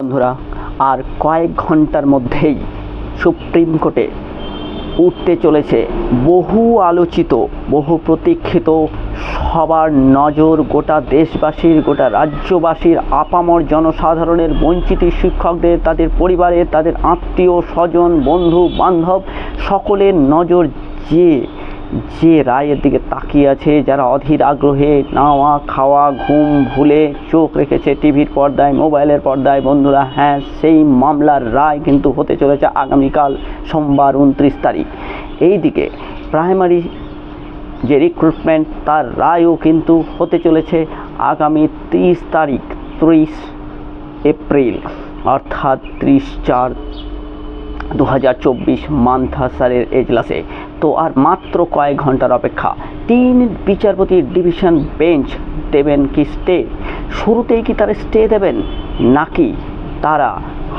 বন্ধুরা, আর কয়েক ঘণ্টার মধ্যেই সুপ্রিম কোর্টে উঠতে চলেছে বহু আলোচিত, বহু প্রতীক্ষিত, সবার নজর গোটা দেশবাসীর, গোটা রাজ্যবাসীর, আপামর জনসাধারণের, বঞ্চিত শিক্ষকদের, তাদের পরিবারের, তাদের আত্মীয় স্বজন বন্ধু বান্ধব সকলের নজর যে যে রায়ের দিকে তাকিয়ে আছে, যারা অধীর আগ্রহে নাওয়া, খাওয়া, ঘুম ভুলে চোখ রেখেছে টিভির পর্দায়, মোবাইলের পর্দায়, বন্ধুরা হ্যাঁ সেই মামলার রায় কিন্তু হতে চলেছে আগামীকাল সোমবার উনত্রিশ তারিখ। এই দিকে প্রাইমারি যে রিক্রুটমেন্ট তার রায়ও কিন্তু হতে চলেছে আগামী ত্রিশ তারিখ, ত্রিশ এপ্রিল, অর্থাৎ ত্রিশ চার দু হাজার চব্বিশ মান্থা স্যারের এজলাসে। তো আর মাত্র কয়েক ঘণ্টার অপেক্ষা, তিন বিচারপতির ডিভিশন বেঞ্চ দেবেন কি স্টে? শুরুতেই কি তারা স্টে দেবেন? নাকি তারা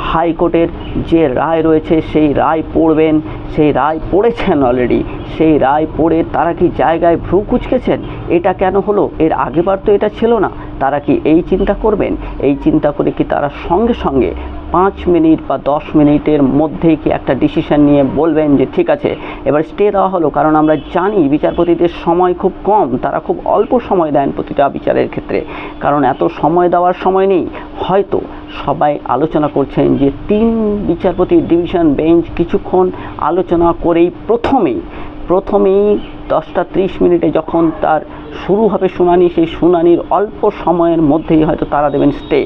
হাইকোর্টের যে রায় রয়েছে, সেই রায় পড়বেন, সেই রায় পড়েছেন অলরেডি সেই রায় পড়ে তারা কি জায়গায় ভ্রু কুচকেছেন? এটা কেন হলো? এর আগেবার তো এটা ছিল না। তারা কি এই চিন্তা করবেন? এই চিন্তা করে কি তারা সঙ্গে সঙ্গে পাঁচ মিনিট বা দশ মিনিটের মধ্যেই কি একটা ডিসিশন নিয়ে বলবেন যে ঠিক আছে, এবার স্টে দেওয়া হলো। কারণ আমরা জানি বিচারপতিদের সময় খুব কম, তারা খুব অল্প সময় দেন প্রতিটা বিচারের ক্ষেত্রে। কারণ এত সময় দেওয়ার সময় নেই। হয়তো সবাই আলোচনা করছেন যে তিন বিচারপতির ডিভিশন বেঞ্চ কিছুক্ষণ আলোচনা করেই প্রথমেই প্রথমেই দশটা ত্রিশ মিনিটে যখন তার শুরু হবে শুনানি, সেই শুনানির অল্প সময়ের মধ্যেই হয়তো তারা দেবেন স্টে।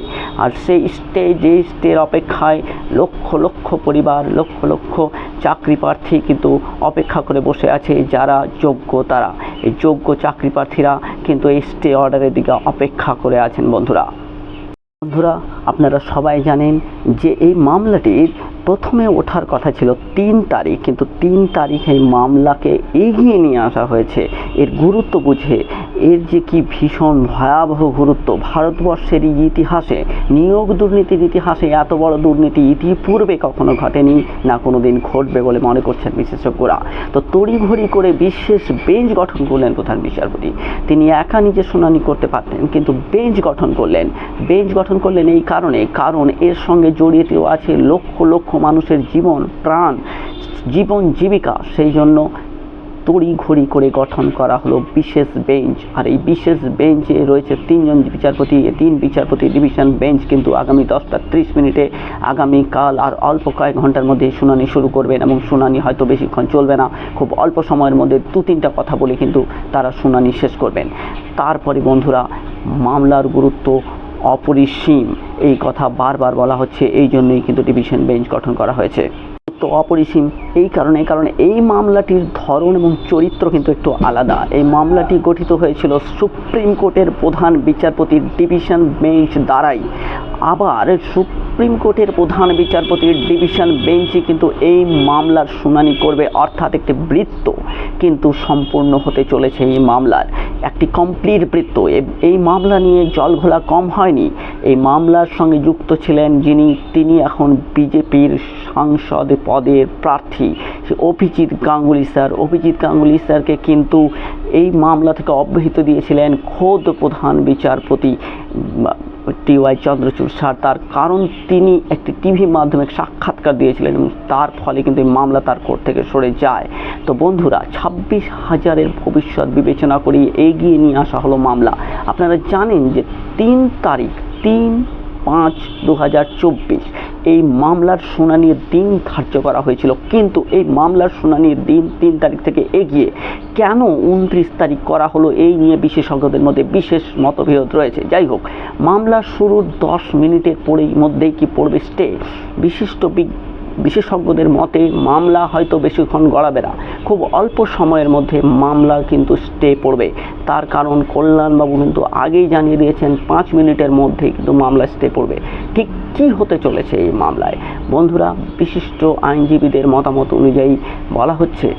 আর সেই স্টে যে স্টের অপেক্ষায় লক্ষ লক্ষ পরিবার, লক্ষ লক্ষ চাকরি প্রার্থী কিন্তু অপেক্ষা করে বসে আছে যারা যোগ্য তারা। এই যোগ্য চাকরি প্রার্থীরা কিন্তু এই স্টে অর্ডারের দিকে অপেক্ষা করে আছেন বন্ধুরা। বন্ধুরা, আপনারা সবাই জানেন যে এই মামলাটির প্রথমে ওঠার কথা ছিল তিন তারিখ, কিন্তু তিন তারিখ মামলাকে এগিয়ে নিয়ে আসা হয়েছে। এর গুরুত্ব বুঝে, এর যে কি ভীষণ ভয়াবহ গুরুত্ব, ভারতবর্ষের ইতিহাসে, নিয়োগ দুর্নীতির ইতিহাসে এত বড় দুর্নীতি ইতিপূর্বে কখনো ঘটেনি, না কোনো দিন ঘটবে বলে মনে করছেন বিশেষজ্ঞরা। তো তড়িঘড়ি করে বিশেষ বেঞ্চ গঠন করলেন প্রধান বিচারপতি। তিনি একা নিজে শুনানি করতে পারতেন, কিন্তু বেঞ্চ গঠন করলেন। বেঞ্চ গঠন করলেন এই কারণে, কারণ এর সঙ্গে জড়িত আছে লক্ষ লক্ষ মানুষের জীবন, প্রাণ, জীবন জীবিকা, সেই জন্য তড়ি ঘড়ি করে গঠন করা হলো বিশেষ বেঞ্চ। আর এই বিশেষ বেঞ্চে রয়েছে তিনজন বিচারপতি। তিন বিচারপতি ডিভিশন বেঞ্চ কিন্তু আগামী দশটা ত্রিশ মিনিটে আগামীকাল আর অল্প কয়েক ঘণ্টার মধ্যে শুনানি শুরু করবেন এবং শুনানি হয়তো বেশিক্ষণ চলবে না। খুব অল্প সময়ের মধ্যে দু তিনটা কথা বলে কিন্তু তারা শুনানি শেষ করবেন। তারপরে বন্ধুরা, মামলার গুরুত্ব অপরিসীম। এই কথা বারবার বলা হচ্ছে, এই জন্যই কিন্তু ডিভিশন বেঞ্চ গঠন করা হয়েছে। তো অপরিসীম, এই কারণে কারণ এই মামলাটির ধরন এবং চরিত্র কিন্তু একটু আলাদা। এই মামলাটি গঠিত হয়েছিল সুপ্রিম কোর্টের প্রধান বিচারপতির ডিভিশন বেঞ্চ দ্বারাই। আবার সুপ্রিম কোর্টের প্রধান বিচারপতির ডিভিশন বেঞ্চই কিন্তু এই মামলার শুনানি করবে, অর্থাৎ একটি বৃত্ত কিন্তু সম্পূর্ণ হতে চলেছে এই মামলার। একটি কমপ্লিট বৃত্ত। এই মামলা নিয়ে জলঘোলা কম হয়নি। এই মামলার সঙ্গে যুক্ত ছিলেন যিনি, তিনি এখন বিজেপির সাংসদ পদের প্রার্থী। অভিজিৎ গাঙ্গুলি স্যার। অভিজিৎ গাঙ্গুলি স্যারকে কিন্তু এই মামলা থেকে অব্যাহতি দিয়েছিলেন খোদ প্রধান বিচারপতি টি ওয়াই চন্দ্রচূড় স্যার তার কারণ তিনি একটি টিভির মাধ্যমে সাক্ষাৎকার দিয়েছিলেন এবং তার ফলে কিন্তু এই মামলা তার কোর্ট থেকে সরে যায়। তো বন্ধুরা, ছাব্বিশ হাজারের ভবিষ্যৎ বিবেচনা করে এগিয়ে নিয়ে আসা হলো মামলা। আপনারা জানেন যে তিন তারিখ, তিন পাঁচ দু এই মামলার শুনানির দিন ধার্য করা হয়েছিল। কিন্তু এই মামলার শুনানির দিন তিন তারিখ থেকে এগিয়ে কেন উনত্রিশ তারিখ করা হলো এই নিয়ে বিশেষজ্ঞদের মধ্যে বিশেষ মতভেদ রয়েছে? যাই হোক, মামলা শুরুর দশ মিনিটের পরেই মধ্যেই কি পড়বে স্টে? বিশিষ্ট বিগ- বিশেষজ্ঞদের মতে, মামলা হয়তো বেশিক্ষণ গড়াবে না। খুব অল্প সময়ের মধ্যে মামলা কিন্তু স্টে পড়বে। তার কারণ কল্যাণবাবু কিন্তু আগেই জানিয়ে দিয়েছেন, পাঁচ মিনিটের মধ্যে কিন্তু মামলা স্টে পড়বে। ঠিক কী হতে চলেছে এই মামলায়? বন্ধুরা, বিশিষ্ট আইনজীবীদের মতামত অনুযায়ী বলা হচ্ছে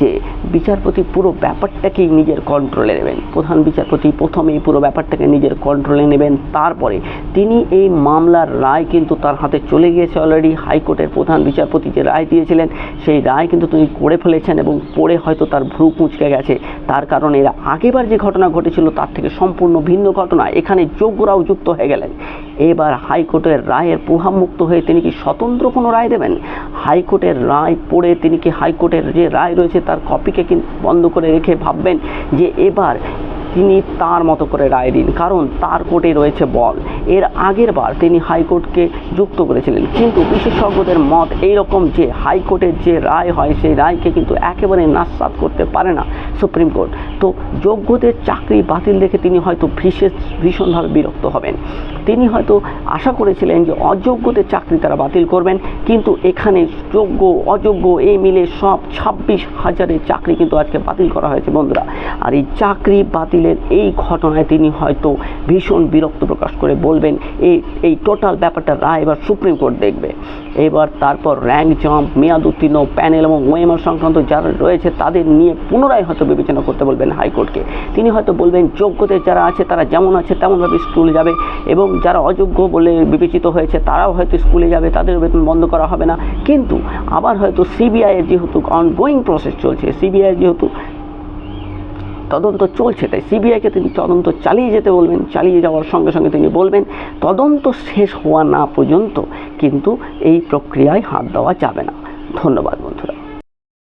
যে বিচারপতি পুরো ব্যাপারটাকেই নিজের কন্ট্রোলে নেবেন। প্রধান বিচারপতি প্রথমেই পুরো ব্যাপারটাকে নিজের কন্ট্রোলে নেবেন। তারপরে তিনি এই মামলার রায় কিন্তু তার হাতে চলে গিয়েছে অলরেডি হাইকোর্টের প্রধান বিচারপতি যে রায় দিয়েছিলেন, সেই রায় কিন্তু তিনি করে ফেলেছেন এবং পড়ে হয়তো তার ভ্রু কুঁচকে গেছে। তার কারণ এরা আগেবার যে ঘটনা ঘটেছিল, তার থেকে সম্পূর্ণ ভিন্ন ঘটনা। এখানে যোগ্যরাও যুক্ত হয়ে গেলেন। এবার হাইকোর্টের রায়ের প্রভাবমুক্ত হয়ে তিনি কি স্বতন্ত্র কোনো রায় দেবেন? হাইকোর্টের রায় পড়ে তিনি কি হাইকোর্টের যে রায় রয়েছে তার কপিকে কিন্তু বন্ধ করে রেখে ভাববেন যে এবার তিনি তার মতো করে রায় দিন? কারণ তার কোর্টে রয়েছে বল। এর আগের বার তিনি হাইকোর্টকে যুক্ত করেছিলেন। কিন্তু বিশেষজ্ঞদের মত এইরকম যে হাইকোর্টের যে রায় হয়, সেই রায়কে কিন্তু একেবারে নাস্বাদ করতে পারে না সুপ্রিম কোর্ট। তো যোগ্যদের চাকরি বাতিল দেখে তিনি হয়তো বিশেষ ভীষণভাবে বিরক্ত হবেন। তিনি হয়তো আশা করেছিলেন যে অযোগ্যদের চাকরি তারা বাতিল করবেন, কিন্তু এখানে যোগ্য, অযোগ্য এই মিলে সব ছাব্বিশ হাজারের চাকরি কিন্তু আজকে বাতিল করা হয়েছে বন্ধুরা। আর এই চাকরি বাতিলের এই ঘটনায় তিনি হয়তো ভীষণ বিরক্ত প্রকাশ করে বলবেন, এই এই টোটাল ব্যাপারটা রায় এবার সুপ্রিম কোর্ট দেখবে। এবার তারপর র্যাঙ্ক জাম্প মেয়াদ উত্তীর্ণ প্যানেল এবং ওএমআর সংক্রান্ত যারা রয়েছে তাদের নিয়ে পুনরায় হয়তো বিবেচনা করতে বলবেন হাইকোর্টকে। তিনি হয়তো বলবেন, যোগ্যদের যারা আছে তারা যেমন আছে তেমনভাবে স্কুলে যাবে এবং যারা অযোগ্য বলে বিবেচিত হয়েছে তারাও হয়তো স্কুলে যাবে তাদের বেতন বন্ধ করা হবে না। কিন্তু আবার হয়তো সিবিআইয়ের যেহেতু অনগোয়িং প্রসেস চলছে সিবিআই যেহেতু তদন্ত চলছে, তাই সিবিআইকে তিনি তদন্ত চালিয়ে যেতে বলবেন, চালিয়ে যাওয়ার সঙ্গে সঙ্গে তিনি বলবেন, তদন্ত শেষ হওয়া না পর্যন্ত কিন্তু এই প্রক্রিয়ায় হাত দেওয়া যাবে না। ধন্যবাদ বন্ধুরা।